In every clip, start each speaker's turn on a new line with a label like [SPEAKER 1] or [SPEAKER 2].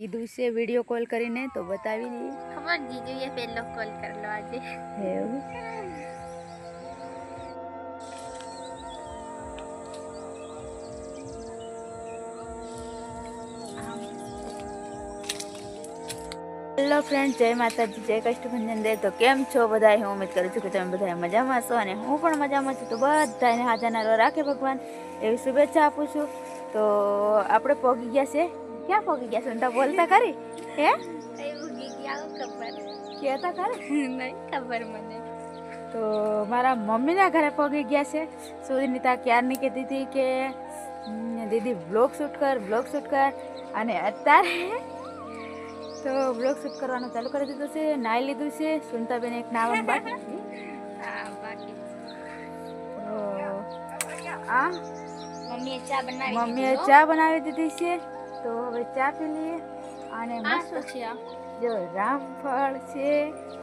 [SPEAKER 1] કીધું છે video call કરીને તો બતાવી દઈએ.
[SPEAKER 2] ખબર એ પહેલો કોલ કરલો આજે.
[SPEAKER 1] એવું? હેલો ફ્રેન્ડ જય માતાજી જય કષ્ટભંજન દે. તો કેમ છો બધા હું ઉમેદ કરું છું કે તમે બધા મજામાં છો અને હું પણ મજામાં છું. તો બધાને હાજરના રાખે ભગવાન. એવી શુભેચ્છા આપું છું. તો આપણે પહોંચી ગયા છે. ક્યાં પહોંચી ગયા છે? બોલતા કરી હે?
[SPEAKER 2] ખબર.
[SPEAKER 1] કહેતા કરી
[SPEAKER 2] નહીં ખબર મને.
[SPEAKER 1] તો મારા મમ્મીના ઘરે પહોંચી ગયા છે. સુનિતા ક્યારની કહેતી હતી કે દીદી બ્લોગ શૂટ કર બ્લોગ શૂટ કર. અને અત્યારે તો બ્લોગ શૂટ કરવાનું ચાલુ કરી દીધું છે નાઈ લીધું છે. સુનતાબેન એક નાવાનું બાકી આ
[SPEAKER 2] ચા બનાવી
[SPEAKER 1] મમ્મીએ ચા બનાવી દીધી છે. તો હવે ચા પી લઈએ. અને મસ્ત
[SPEAKER 2] છે?
[SPEAKER 1] જો રામફળ છે.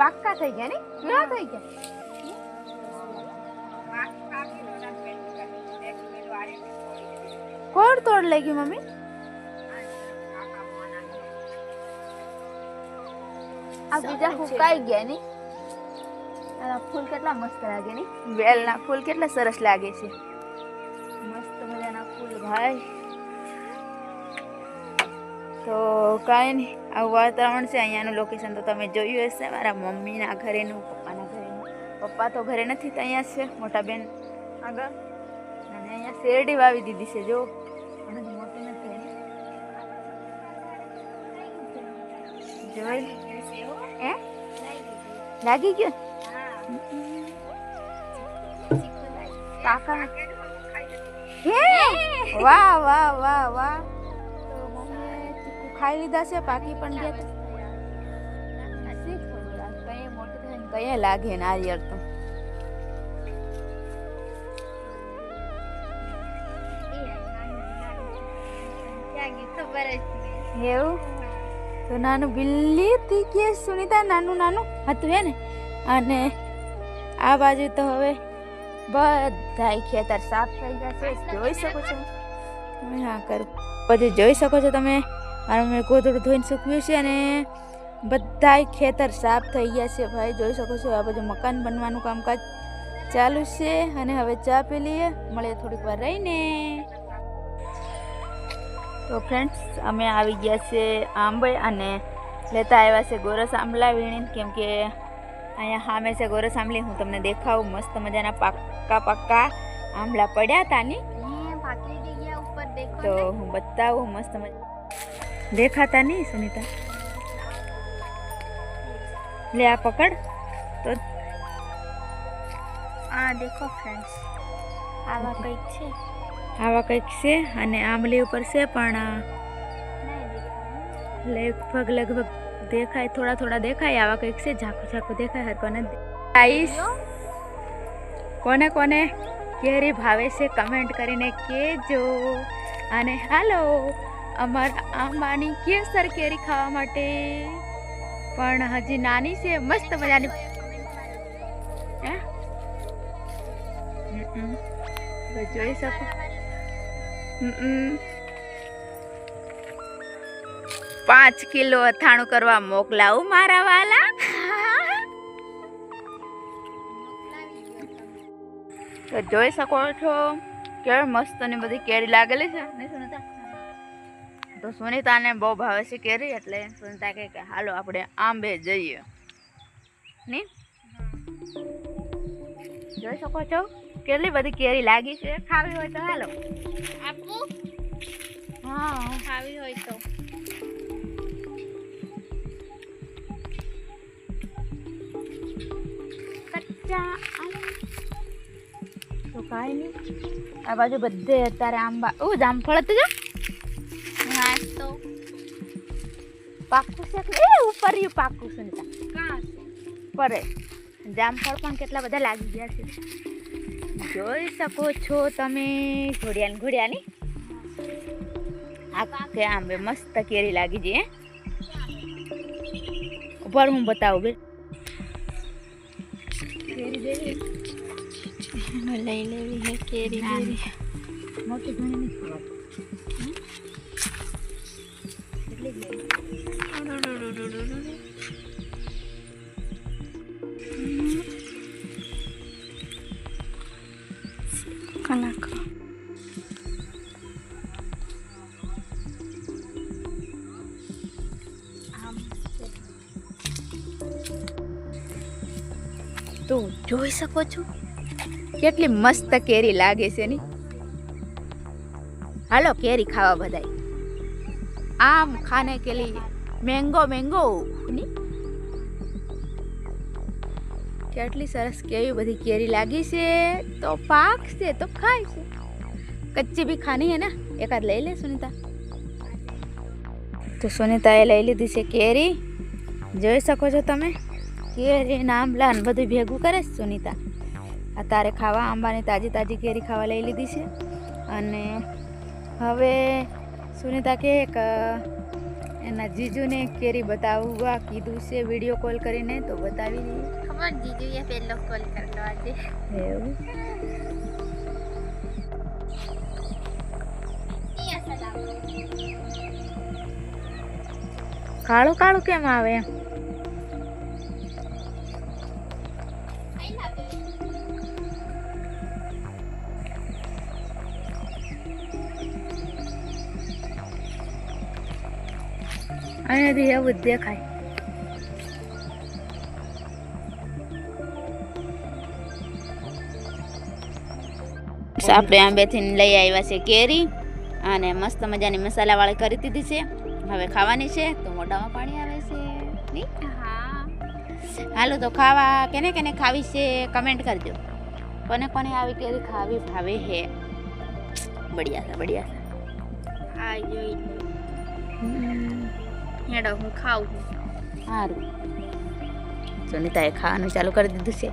[SPEAKER 1] પાક્કા થઈ ગયા ને? પૂરા થઈ ગયા? કોણ તોડ લઈ ગયું મમ્મી? આ બીજા હુકાઈ ગયા ની? આ ફૂલ કેટલા મસ્ત લાગે ની? વેલના ફૂલ કેટલા સરસ લાગે છે. મસ્ત મજાના ફૂલ ભાઈ. તો કાંઈ નહીં આવું વાતાવરણ છે અહીંયાનું લોકેશન તો તમે જોયું હશે મારા મમ્મીના ઘરેનું પપ્પાના ઘરેનું પપ્પા તો ઘરે નથી તો અહીંયા છે મોટા બેન. આગળ? અને અહીંયા શેરડી વાવી દીધી છે જો મોટી નથી જોઈ હે? લાગી ગયો? કાકા. હે? વાહ વાહ વાહ વાહ. ખાઈ લીધા છે પાકી પણ ગયા કઈ લાગે નારિયેળ તો.
[SPEAKER 2] ક્યાં.
[SPEAKER 1] એવું? તો નાનું બિલ્લી થી કે સુનિતા નાનું નાનું હતું હે ને? અને આ બાજુ તો હવે બધાય ખેતર સાફ થઈ ગયા છે જોઈ શકો છો. તમે હા કરું પછી જોઈ શકો છો તમે. મારું મેં કોથળું ધોઈને સૂકવ્યું છે અને બધાય ખેતર સાફ થઈ ગયા છે ભાઈ. જોઈ શકો છો આ બધું મકાન બનવાનું કામકાજ ચાલુ છે અને હવે ચા પી લઈએ. મળીએ થોડીક વાર રહીને. તો ફ્રેન્ડ્સ અમે આવી ગયા છે આંબે અને લેતા આવ્યા છે ગોરસ આંબલા વીણીને. કેમ કે અહીંયા સામે છે ગોરસ આંબલી હું તમને દેખાવું મસ્ત મજાના પાક્કા પાક્કા આંબલા પડ્યા હતા ની. તો હું બતાવું મસ્ત મજા દેખાતા નહીં સુનિતા. લે આ પકડ. તો
[SPEAKER 2] આ દેખો ફ્રેન્ડ્સ આવા કંઈક છે?
[SPEAKER 1] આવા કંઈક છે અને આંબલી ઉપર છે પણ લગભગ લગભગ દેખાય થોડા થોડા દેખાય આવા કંઈક છે ઝાખું ઝાખું દેખાય હર કોને આઈસ કોને કોને કેરી ભાવે છે કમેન્ટ કરીને કેજો. અને હાલો. અમારા આંબાની કેસર કેરી ખાવા માટે? પણ હજી નાની છે, મસ્ત મજાની. જોઈ શકો. પાંચ કિલો અથાણું કરવા મોકલાવું મારા વાલા? તો જોઈ શકો છો. કેવી મસ્ત ને બધી કેરી લાગેલી છે. ને સુનિતા? તો સુનિતાને બહુ ભાવે છે કેરી એટલે સુનિતા કહે કે હાલો આપણે આંબે જઈએ. ની? જોઈ શકો છો? કેટલી બધી કેરી લાગી છે. ખાવી હોય તો હાલો.
[SPEAKER 2] આપવું
[SPEAKER 1] હા.
[SPEAKER 2] ખાવી હોય તો.
[SPEAKER 1] કાઈ તો કાંઈ નહીં. આ બાજુ બધે અત્યારે આંબા. ઓ જામફળ હતું
[SPEAKER 2] હા તો
[SPEAKER 1] પાકું છે કે- એ ઉપર રહ્યું પાકું છે
[SPEAKER 2] કાં
[SPEAKER 1] પરે. જામફળ પણ કેટલા બધા લાગી ગયા છે. જોઈ શકો છો તમે. ઘોડિયા ને ઘોડિયા ની આખે આંબે મસ્ત કેરી લાગી છે હે? ઉપર હું બતાવું બે કેરી
[SPEAKER 2] લઈ લેવી હે કેરી
[SPEAKER 1] ના, મોટી ઘણી તું જોઈ શકો છો? કેટલી મસ્ત કેરી લાગે છે ને? હાલો કેરી ખાવા બધાય. આમ ખાને के लिए મેંગો. મેંગો કેટલી સરસ કેવી બધી કેરી લાગી છે. તો પાક છે તો ખાય છે. કચ્ચી બી ખાની હે ને? એકાદ લઈ લે સુનીતા. તો સુનિતાએ લઈ લીધી છે કેરી. જોઈ શકો છો તમે? કેરી આંબલા ને બધું ભેગું કરે છે આ અત્યારે ખાવા આંબાની તાજી તાજી કેરી ખાવા લઈ લીધી છે. અને હવે સુનીતા કે એક એના જીજુને કેરી બતાવવા કીધું છે. વીડિયો કોલ કરીને તો બતાવી દઈએ.
[SPEAKER 2] ખબર જીજુએ પહેલો કોલ કરતો આજે.
[SPEAKER 1] એવું? કાળું કાળું કેમ આવે? અહીંયાથી એવું જ દેખાય. આપણે આંબેથી લઈ આવ્યા છે કેરી અને મસ્ત મજાની મસાલાવાળી કરી દીધી છે. હવે ખાવાની છે તો મોઢામાં પાણી આવે છે.
[SPEAKER 2] હા.
[SPEAKER 1] હાલો તો ખાવા કેને કેને ખાવી છે કમેન્ટ કરજો. કોને કોને આવી કેરી ખાવી ભાવે હે? બઢિયા છે બઢિયા
[SPEAKER 2] આ જોઈ
[SPEAKER 1] છે
[SPEAKER 2] હેડો હું ખાઉં છું.
[SPEAKER 1] સારું સુનિતાએ ખાવાનું ચાલુ કરી દીધું છે.